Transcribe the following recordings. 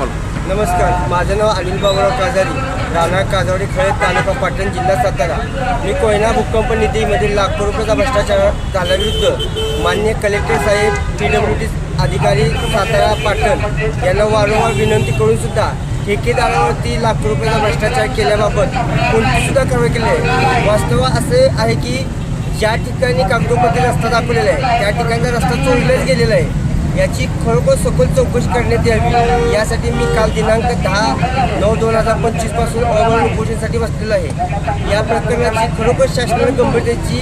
बोला. नमस्कार माझं नाव अनिल बाबुराव काजारी राणा काजावडी खळे तालुका पाटण जिल्हा सातारा. मी कोयना भूकंप निधीमधील लाखो रुपयाचा भ्रष्टाचार झाल्याविरुद्ध मान्य कलेक्टर साहेब पी डब्ल्यू डी अधिकारी सातारा पाटण यांना वारंवार विनंती करून सुद्धा ठेकेदारावरती लाखो रुपयाचा भ्रष्टाचार केल्याबाबत कोणती सुद्धा कारवाई केली आहे वास्तव असे आहे की ज्या ठिकाणी कागदोपत्री रस्ता दाखवलेला आहे त्या ठिकाणचा रस्ता चोरलाच गेलेला आहे. याची खरोखर सखोल चौकशी करण्यात यावी. यासाठी मी काल दिनांक दहा नऊ दोन हजार पंचवीसपासून अवमान उपोषणासाठी बसलेलो आहे. या प्रकरणाची खरोखर शासनाने गंभीरतेची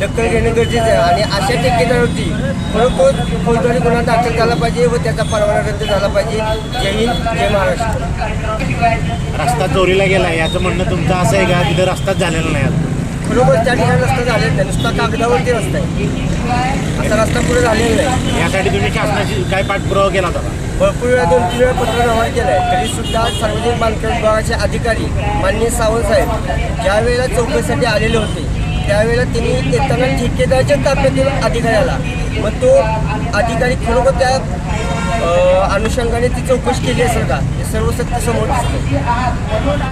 दखल घेणं गरजेचं आहे आणि अशा ठेकेदारावरती खरोखर फौजदारी गुन्हा दाखल झाला पाहिजे व त्याचा परवाना रद्द झाला पाहिजे. जय हिंद जय महाराष्ट्र. रस्ता चोरीला गेला याचं म्हणणं तुमचं असं आहे का? तिथं रस्ताच झालेला नाही आता. खरोखर त्या ठिकाणी रस्ता झालेला नाही. नुसता कागदावरती रस्ता आहे. असा रस्ता पुढे झालेला नाही. यासाठी तुम्ही शासनाशी काय पाठपुरावा केला होता का? भरपूर वेळा दोन तीन वेळा पत्र व्यवहार केला आहे तरी सुद्धा सार्वजनिक बांधकाम विभागाचे अधिकारी माननीय सावंत साहेब ज्या वेळेला चौकशीसाठी आलेले होते त्यावेळेला त्यांनी येताना ठेकेदारच्या ताब्यातील अधिकारी आला. मग तो अधिकारी खरोखर त्या अं, अनुषंगाने ती चौकशी केली असेल का? हे सर्व सत्य समोर दिसतं